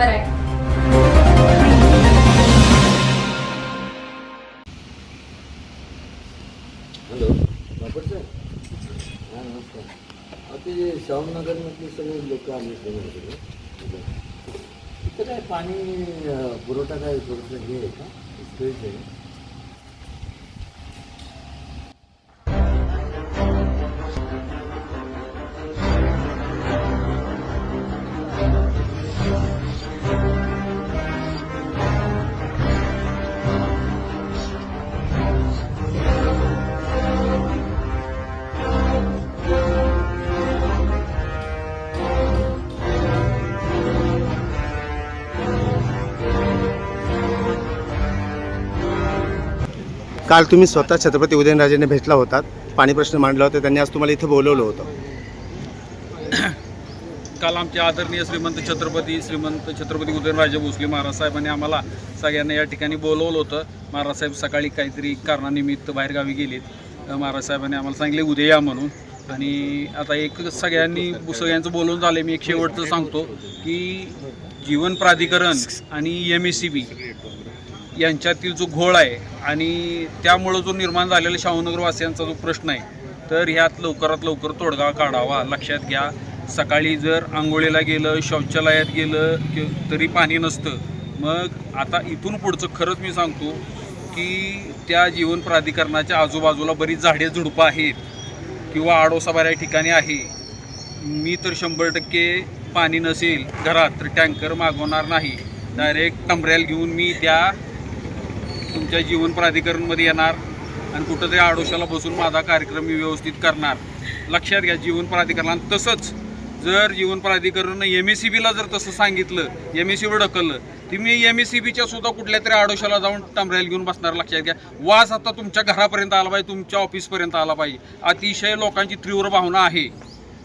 Marathi hello Bapat sir हां नमस्कार. अहो ते श्यामनगरमधले सगळे लोक आले होते सगळे तिथं काय पाणी पुरवठा काय थोडंसं हे आहे का? विस्कळीत आहे. काल तुम्ही स्वतः छत्रपती उदयनराजेंना भेटला होतात. पाणी प्रश्न मांडला होता. त्यांनी आज तुम्हाला इथे बोलवलं होतं. काल आमचे आदरणीय श्रीमंत छत्रपती श्रीमंत छत्रपती उदयनराजे भोसले महाराज साहेबांनी आम्हाला सगळ्यांना या ठिकाणी बोलवलं होतं. महाराज साहेब सकाळी काहीतरी कारणानिमित्त बाहेरगावी गेलेत. महाराज साहेबांनी आम्हाला सांगितले उद्या या म्हणून. आणि आता एक सगळ्यांनी सगळ्यांचं बोलवून झालं मी एक शेवटचं सांगतो की जीवन प्राधिकरण आणि एम एस सी बी यांच्यातील जो घोळ आहे आणि त्यामुळं जो निर्माण झालेला शाहूनगरवासियांचा जो प्रश्न आहे तर ह्यात लवकरात लवकर तोडगा काढावा. लक्षात घ्या सकाळी जर आंघोळीला गेलं शौचालयात गेलं कि तरी पाणी नसतं. मग आता इथून पुढचं खरंच मी सांगतो की त्या जीवन प्राधिकरणाच्या आजूबाजूला बरीच झाडे झुडपं आहेत किंवा आडोसा बऱ्या ठिकाणी आहे. मी तर शंभर टक्के पाणी नसेल घरात तर टँकर मागवणार नाही. डायरेक्ट टमऱ्याल घेऊन मी त्या तुमच्या जीवन प्राधिकरणमध्ये येणार आणि कुठंतरी आडोशाला बसून माझा कार्यक्रम मी व्यवस्थित करणार. लक्षात घ्या जीवन प्राधिकरणात तसंच जर जीवन प्राधिकरण एम एस सी बीला जर तसं सांगितलं एम एस सीवर ढकललं ती मी एम एस सी बीच्या सुद्धा कुठल्या तरी आडोशाला जाऊन टमरेल घेऊन बसणार. लक्षात घ्या वास आता तुमच्या घरापर्यंत आला पाहिजे तुमच्या ऑफिसपर्यंत आला पाहिजे. अतिशय लोकांची तीव्र भावना आहे.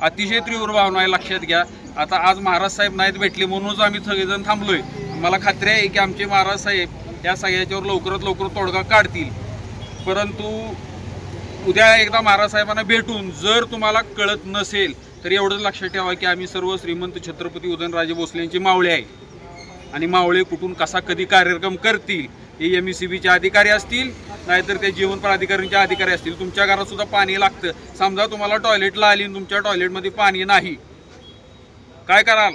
अतिशय तीव्र भावना आहे लक्षात घ्या. आता आज महाराज साहेब नाहीत भेटले म्हणूनच आम्ही सगळेजण थांबलोय. मला खात्री आहे की आमचे महाराज साहेब या सगळ्याच्यावर लवकरात लवकर तोडगा काढतील. परंतु उद्या एकदा महाराजसाहेबांना भेटून जर तुम्हाला कळत नसेल तर एवढंच लक्षात ठेवा की आम्ही सर्व श्रीमंत छत्रपती उदयनराजे भोसले यांची मावळे आहे. आणि मावळे कुठून कसा कधी कार्यक्रम करतील हे एम सी बीचे अधिकारी असतील नाहीतर ते जीवन प्राधिकरणचे अधिकारी असतील. तुमच्या घरात सुद्धा पाणी लागतं. समजा तुम्हाला टॉयलेटला आली आणि तुमच्या टॉयलेटमध्ये पाणी नाही. काय कराल?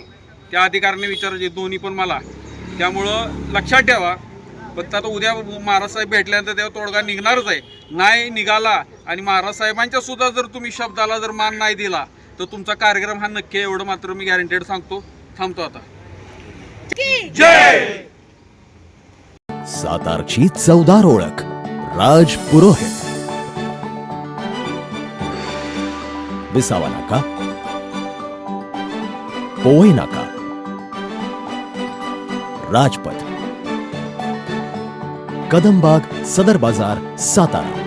त्या अधिकाऱ्याने विचारायचे दोन्ही पण मला. त्यामुळं लक्षात ठेवा फक्त आता उद्या महाराज साहेब भेटल्यानंतर तेव्हा तोडगा निघणारच आहे. नाही निघाला आणि महाराज साहेबांच्या सुद्धा जर तुम्ही शब्दाला जर मान नाही दिला तर तुमचा कार्यक्रम हा नक्की आहे, एवढं मात्र मी गॅरंटेड सांगतो. थांबतो आता. सातारची चवदार ओळख राज पुरोहित. विसावा नाका. पोवई नाका. राजपथ. कदमबाग सदर बाजार सातारा.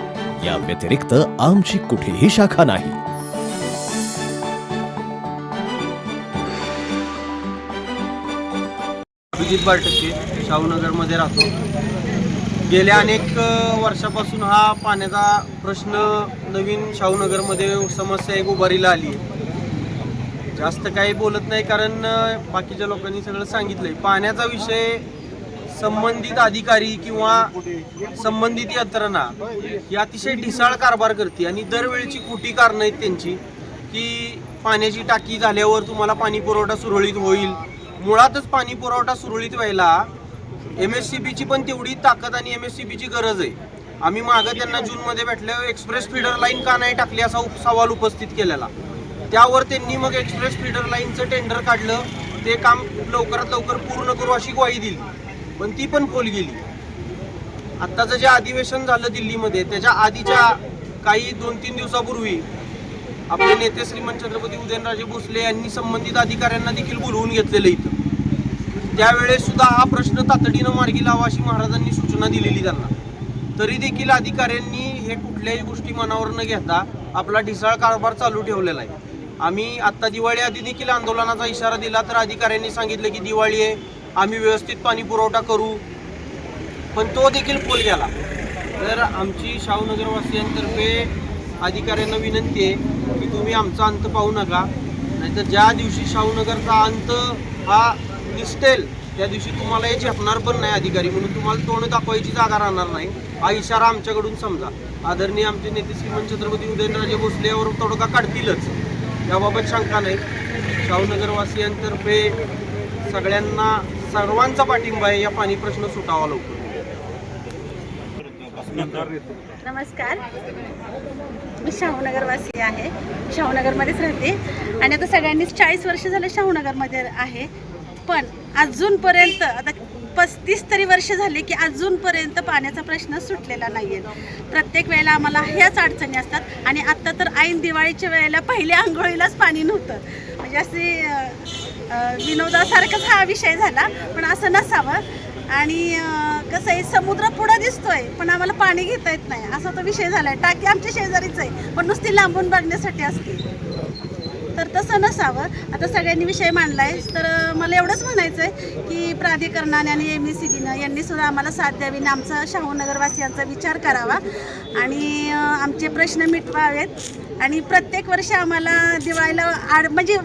या व्यतिरिक्त आमची कुठेही शाखा नाही. अभिजित बारटक्के शाहूनगरमध्ये राहतो. गेल्या अनेक वर्षापासून हा पाण्याचा प्रश्न नवीन शाहूनगरमध्ये समस्या एक उभारीला आली आहे. जास्त काही बोलत नाही कारण बाकीच्या लोकांनी सगळं सांगितलंय. पाण्याचा विषय संबंधित अधिकारी किंवा संबंधित यंत्रणा ही अतिशय ढिसाळ कारभार करते आणि दरवेळची खोटी कारणं आहेत त्यांची की पाण्याची टाकी झाल्यावर तुम्हाला पाणी पुरवठा सुरळीत होईल. मुळातच पाणी पुरवठा सुरळीत व्हायला एम एस सी बीची पण तेवढी ताकद आणि एम एस सी बीची गरज आहे. आम्ही मागं त्यांना जूनमध्ये भेटल्यावर एक्सप्रेस फीडर लाईन का नाही टाकली असा सवाल उपस्थित केलेला. त्यावर त्यांनी मग एक्सप्रेस फीडर लाईनचं टेंडर काढलं. ते काम लवकरात लवकर पूर्ण करू अशी ग्वाही दिली. पण ती पण पोल गेली. आत्ताचं जे अधिवेशन झालं दिल्लीमध्ये त्याच्या आधीच्या काही दोन तीन दिवसापूर्वी आपले नेते श्रीमंत छत्रपती उदयनराजे भोसले यांनी संबंधित अधिकाऱ्यांना देखील बोलवून घेतलेलं इथं. त्यावेळेस सुद्धा हा प्रश्न तातडीनं मार्गी लावा अशी महाराजांनी सूचना दिलेली त्यांना. तरी देखील अधिकाऱ्यांनी हे कुठल्याही गोष्टी मनावर न घेता आपला ढिसाळ कारभार चालू ठेवलेला आहे. आम्ही आत्ता दिवाळी आधी देखील आंदोलनाचा इशारा दिला तर अधिकाऱ्यांनी सांगितलं की दिवाळी आहे. आम्ही व्यवस्थित पाणी पुरवठा करू. पण तो देखील पोल गेला. तर आमची शाहूनगरवासियांतर्फे अधिकाऱ्यांना विनंती आहे की तुम्ही आमचा अंत पाहू नका. नाहीतर ज्या दिवशी शाहूनगरचा अंत हा दिसतेल त्या दिवशी तुम्हाला हे झेपणार पण नाही अधिकारी. म्हणून तुम्हाला तोंड दाखवायची जागा राहणार नाही. हा इशारा आमच्याकडून समजा. आदरणीय आमचे नेते श्रीमंत छत्रपती उदयनराजे भोसले यावर तोडगा काढतीलच. याबाबत शंका नाही. शाहूनगरवासियांतर्फे सगळ्यांना सर्वांचा पाठिंबा आहे या पाणी प्रश्न सुटावा लवकर. नमस्कार. मी शाहूनगरवासी आहे. शाहूनगरमध्येच राहते. आणि आता सगळ्यांनीच चाळीस वर्ष झाले शाहूनगरमध्ये आहे. पण अजूनपर्यंत आता पस्तीस तरी वर्ष झाली की अजूनपर्यंत पाण्याचा प्रश्न सुटलेला नाही आहे प्रत्येक वेळेला आम्हाला ह्याच अडचणी असतात. आणि आत्ता तर ऐन दिवाळीच्या वेळेला पहिल्या आंघोळीलाच पाणी नव्हतं. म्हणजे असे विनोदासारखाच हा विषय झाला पण असं नसावं. आणि कसं आहे समुद्र पुढं दिसतोय पण आम्हाला पाणी घेता येत नाही. असा तो विषय झालाय. टाकी आमच्या शेजारीच आहे पण नुसती लांबून बघण्यासाठी असते. तर तसं नसावं. आता सगळ्यांनी विषय मांडलाय. तर मला एवढंच म्हणायचं आहे की प्राधिकरणाने आणि एम एस सी बीनं यांनी सुद्धा आम्हाला साथ द्यावी आणि आमचा शाहूनगरवासियांचा विचार करावा. आणि आमचे प्रश्न मिटवावेत. आणि प्रत्येक वर्षी आम्हाला दिवाळीला आड म्हणजे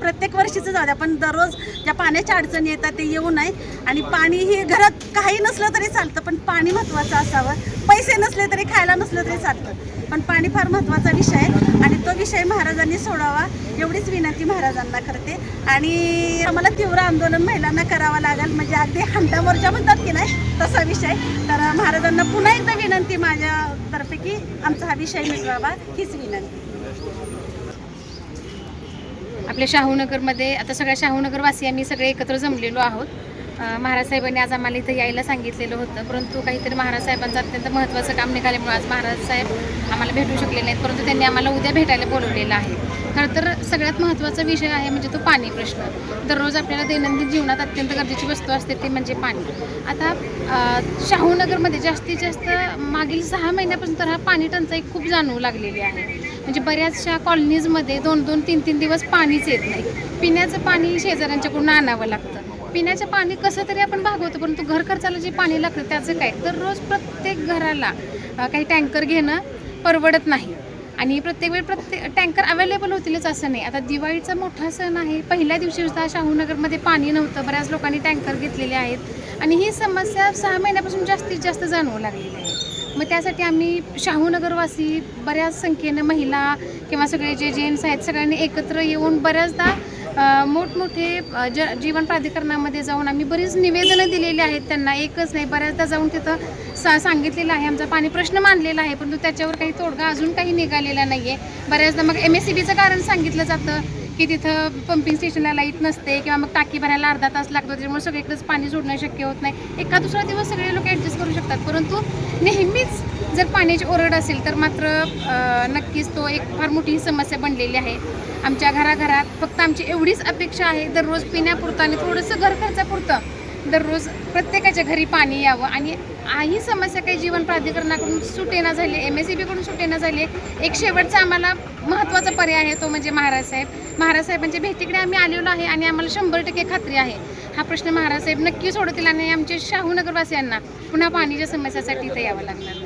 प्रत्येक वर्षीचं जाऊ द्या पण दररोज ज्या पाण्याच्या अडचणी येतात ते येऊ नये. आणि पाणी हे घरात काही नसलं तरी चालतं पण पाणी महत्त्वाचं असावं. पैसे नसले तरी खायला नसलं तरी चालतं. पण पाणी फार महत्त्वाचा विषय आहे. आणि तो विषय महाराजांनी सोडावा एवढीच विनंती महाराजांना करते. आणि आम्हाला तीव्र आंदोलन महिलांना करावं लागेल. म्हणजे अगदी हंडा मोर्चा म्हणतात की नाही तसा विषय तर महाराजांना पुन्हा एकदा विनंती माझ्या करते की आमचा हा विषय मिळवावा हीच विनंती. आपल्या शाहूनगरमध्ये आता सगळ्या शाहूनगरवासी आम्ही सगळे एकत्र जमलेलो आहोत. महाराज साहेबांनी आज आम्हाला इथं यायला सांगितलेलं होतं. परंतु काहीतरी महाराज साहेबांचं अत्यंत महत्त्वाचं काम निघाल्यामुळे आज महाराज साहेब आम्हाला भेटू शकले नाहीत. परंतु त्यांनी आम्हाला उद्या भेटायला बोलवलेलं आहे. खरं तर सगळ्यात महत्त्वाचा विषय आहे म्हणजे तो पाणी प्रश्न. दररोज आपल्याला दैनंदिन जीवनात अत्यंत गरजेची वस्तू असते ती म्हणजे पाणी. आता शाहूनगरमध्ये जास्तीत जास्त मागील सहा महिन्यापासून तर हा पाणी टंचाई खूप जाणवू लागलेली आहे. म्हणजे बऱ्याचशा कॉलनीजमध्ये दोन दोन तीन तीन दिवस पाणीच येत नाही. पिण्याचं पाणी शेजाऱ्यांच्याकडून आणावं लागतं. पिण्याचं पाणी कसं तरी आपण भागवतो परंतु घर खर्चाला जे पाणी लागतं त्याचं काय? तर रोज प्रत्येक घराला काही टँकर घेणं परवडत नाही. आणि प्रत्येक वेळ प्रत्येक टँकर अवेलेबल होतीलच असं नाही. आता दिवाळीचा मोठा सण आहे. पहिल्या दिवशी सुद्धा शाहूनगरमध्ये पाणी नव्हतं. बऱ्याच लोकांनी टँकर घेतलेले आहेत. आणि ही समस्या सहा महिन्यापासून जास्तीत जास्त जाणवू लागलेली आहे. मग त्यासाठी आम्ही शाहूनगरवासी बऱ्याच संख्येनं महिला किंवा सगळे जे जेंट्स आहेत सगळ्यांनी एकत्र येऊन बऱ्याचदा मोठमोठे ज जीवन प्राधिकरणामध्ये जाऊन आम्ही बरीच निवेदनं दिलेली आहेत त्यांना. एकच नाही बऱ्याचदा जाऊन तिथं सा सांगितलेलं आहे. आमचा पाणी प्रश्न मांडलेला आहे परंतु त्याच्यावर काही तोडगा अजून काही निघालेला नाही आहे बऱ्याचदा मग एम एस सी बीचं कारण सांगितलं जातं की तिथं पंपिंग स्टेशनला लाइट नसते किंवा मग टाकी भरायला अर्धा तास लागतो त्याच्यामुळे सगळीकडेच पाणी सोडणं शक्य होत नाही. एका दुसरा दिवस सगळे लोक ॲडजस्ट करू शकतात. परंतु नेहमीच जर पाण्याची ओरड असेल तर मात्र नक्कीच तो एक फार मोठी समस्या बनलेली आहे. आमच्या घराघरात फक्त आमची एवढीच अपेक्षा आहे दररोज पिण्यापुरतं आणि थोडंसं घर खर्चापुरतं दररोज प्रत्येकाच्या घरी पाणी यावं. आणि ही समस्या काही जीवन प्राधिकरणाकडून सुटेना झाली एम एस सी बीकडून सुटेना झाली एक शेवटचा आम्हाला महत्त्वाचा पर्याय आहे तो म्हणजे महाराज साहेब. महाराज साहेबांच्या भेटीकडे आम्ही आलेलो आहे आणि आम्हाला शंभर टक्के खात्री आहे. हा प्रश्न महाराज साहेब नक्की सोडतील आणि आमच्या शाहूनगरवासियांना पुन्हा पाणीच्या समस्यासाठी इथं यावं लागणार.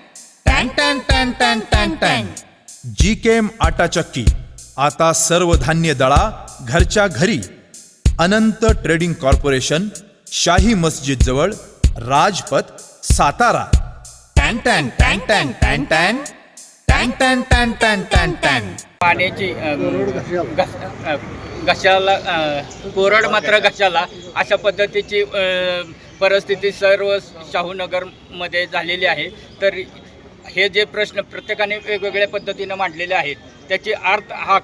टॅन टॅन टॅन टॅन टॅन टॅन जी केम आटा चक्की आता सर्व धान्य दळा घरच्या घरी अनंत ट्रेडिंग कॉर्पोरेशन शाही मस्जिद जवळ राजपथ सातारा टॅन टॅन टॅन टॅन टॅन टॅन टॅन टॅन टॅन टॅन टॅन टॅन पाण्याची अ, घस- अ, घशाला अ, कोरड मात्र घशाला अशा पद्धतीची अ, परिस्थिती सर्व शाहूनगरमध्ये झालेली आहे तर हे जे प्रश्न प्रत्येकाने वेगवेगळ्या पद्धतीनं मांडलेले आहेत त्याची अर्थ हा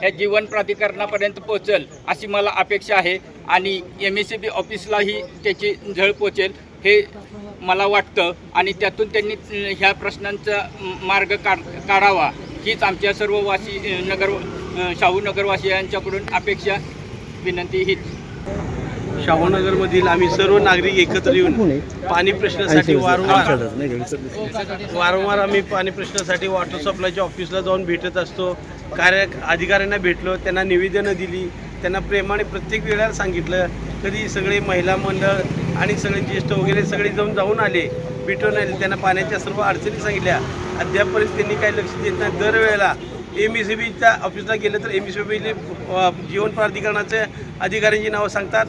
ह्या जीवन प्राधिकरणापर्यंत पोचेल अशी मला अपेक्षा आहे आणि एम एस सी बी ऑफिसलाही त्याची झळ पोचेल हे मला वाटतं आणि त्यातून त्यांनी ह्या प्रश्नांचा मार्ग काढ काढावा. हीच आमच्या सर्व वासी नगर शाहू नगरवासियांच्याकडून अपेक्षा. विनंती हीच. शाहूनगरमधील आम्ही सर्व नागरिक एकत्र येऊन पाणी प्रश्नासाठी वारंवार वारंवार आम्ही पाणी प्रश्नासाठी वॉटर सप्लायच्या ऑफिसला जाऊन भेटत असतो. कार्य अधिकाऱ्यांना भेटलो त्यांना निवेदनं दिली त्यांना प्रेमाने प्रत्येक वेळेला सांगितलं कधी सगळे महिला मंडळ आणि सगळे ज्येष्ठ वगैरे सगळे जाऊन जाऊन आले भेटून आले त्यांना पाण्याच्या सर्व अडचणी सांगितल्या. अद्यापपर्यंत त्यांनी काही लक्ष देत नाही. दरवेळेला एम ई सी बीच्या ऑफिसला गेलं तर एम ई सी बीले जीवन प्राधिकरणाचे अधिकाऱ्यांची नावं सांगतात.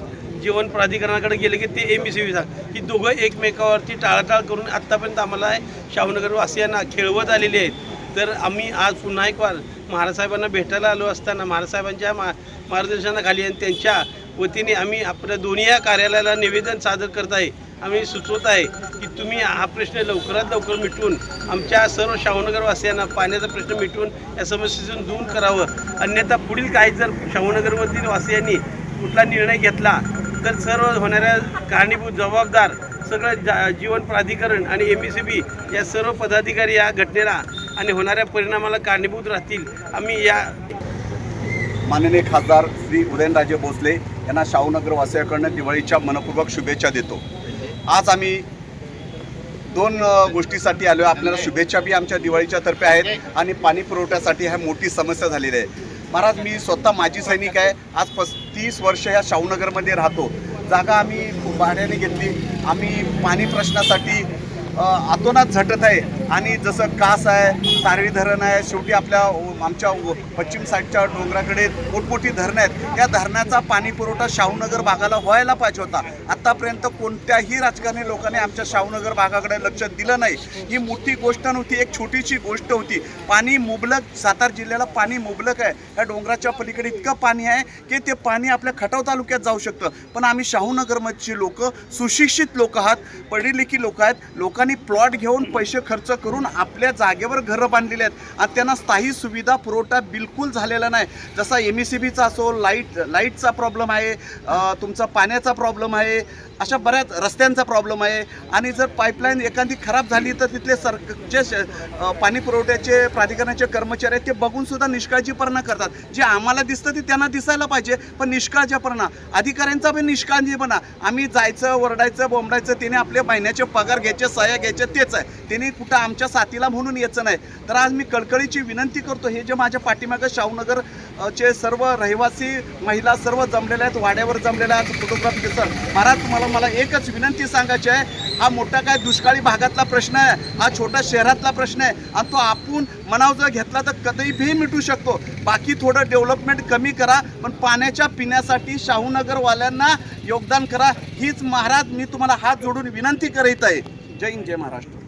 जीवन प्राधिकरणाकडे गेले की ते एम ई सी विभाग ही दोघं एकमेकावरती टाळाटाळ करून आत्तापर्यंत आम्हाला शाहूनगर वासियांना खेळवत आलेले आहेत. तर आम्ही आज पुन्हा एक वार महाराजसाहेबांना भेटायला आलो असताना महाराजसाहेबांच्या मा मार्गदर्शनाखाली आणि त्यांच्या वतीने आम्ही आपल्या दोन्ही या कार्यालयाला निवेदन सादर करत आहे. आम्ही सुचवत आहे की तुम्ही हा प्रश्न लवकरात लवकर मिटवून आमच्या सर्व शाहूनगरवासियांना पाण्याचा प्रश्न मिटवून या समस्येतून दूर करावं. अन्यथा पुढील काही जर शाहूनगरमधील वासियांनी कुठला निर्णय घेतला तर सर्व होणाऱ्या कारणीभूत जबाबदार सगळं जा जीवन प्राधिकरण आणि एम ई सी बी या सर्व पदाधिकारी या घटनेला आणि होणाऱ्या परिणामाला कारणीभूत राहतील. आम्ही या माननीय खासदार श्री उदयनराजे भोसले यांना शाहूनगर वासियाकडनं दिवाळीच्या मनपूर्वक शुभेच्छा देतो. आज आम्ही दोन गोष्टीसाठी आलो आहे. आपल्याला शुभेच्छा बी आमच्या दिवाळीच्या तर्फे आहेत आणि पाणी पुरवठ्यासाठी ह्या मोठी समस्या झालेली आहे. महाराज मी स्वतः माजी सैनिक आहे. आज पस तीस वर्ष ह्या शाहूनगरमध्ये राहतो. जागा आम्ही भाड्याने घेतली. आम्ही पाणी प्रश्नासाठी आतोनात अतोनात झटत आहे. आणि जसं कास आहे तारळी धरण आहे शेवटी आपल्या आमच्या पश्चिम साईडच्या डोंगराकडे मोठमोठी धरणं आहेत. या धरणाचा पाणी पुरवठा शाहूनगर भागाला व्हायला पाहिजे होता. आत्तापर्यंत कोणत्याही राजकारणी लोकांनी आमच्या शाहूनगर भागाकडे लक्ष दिलं नाही. ही मोठी गोष्ट नव्हती एक छोटीशी गोष्ट होती. पाणी मुबलक सातारा जिल्ह्याला पाणी मुबलक आहे. या डोंगराच्या पलीकडे इतकं पाणी आहे की ते पाणी आपल्या खटाव तालुक्यात जाऊ शकतं. पण आम्ही शाहूनगरमधची लोक सुशिक्षित लोक आहात पढी लोक आहेत. लोकांनी प्लॉट घेऊन पैसे खर्च करून आपल्या जागेवर घरं बांधलेली आहेत. आणि त्यांना स्थायी सुविधा पुरवठा बिलकुल झालेला नाही. जसा एम ई सी बीचा असो लाइट लाईटचा प्रॉब्लेम आहे तुमचा पाण्याचा प्रॉब्लेम आहे अशा बऱ्याच रस्त्यांचा प्रॉब्लेम आहे. आणि जर पाईपलाईन एखादी खराब झाली तर तिथले सर जे पाणी पुरवठ्याचे प्राधिकरणाचे कर्मचारी आहेत ते बघूनसुद्धा निष्काळजीपणा करतात. जे आम्हाला दिसतं ते त्यांना दिसायला पाहिजे पण निष्काळजीपणा. अधिकाऱ्यांचा पण निष्काळजीपणा. आम्ही जायचं वरडायचं बोंबडायचं त्याने आपले महिन्याचे पगार घ्यायचे सह्या घ्यायचे तेच आहे. त्यांनी कुठं आमच्या साथीला म्हणून यायचं नाही. तर आज मी कळकळीची विनंती करतो हे जे माझ्या पाठीमागं शाहूनगर चे सर्व रहिवासी महिला सर्व जमलेल्या आहेत वाड्यावर जमलेल्या आहेत फोटोग्राफ दिसत महाराज तुम्हाला मला एकच विनंती सांगायची आहे हा मोठा काय दुष्काळी भागातला प्रश्न आहे हा छोटा शहरातला प्रश्न आहे आणि तो आपण मनाव जर घेतला तर कधीही मिटू शकतो. बाकी थोडं डेव्हलपमेंट कमी करा पण पाण्याच्या पिण्यासाठी शाहूनगरवाल्यांना योगदान करा. हीच महाराज मी तुम्हाला हात जोडून विनंती करीत आहे. जय हिंद जय महाराष्ट्र.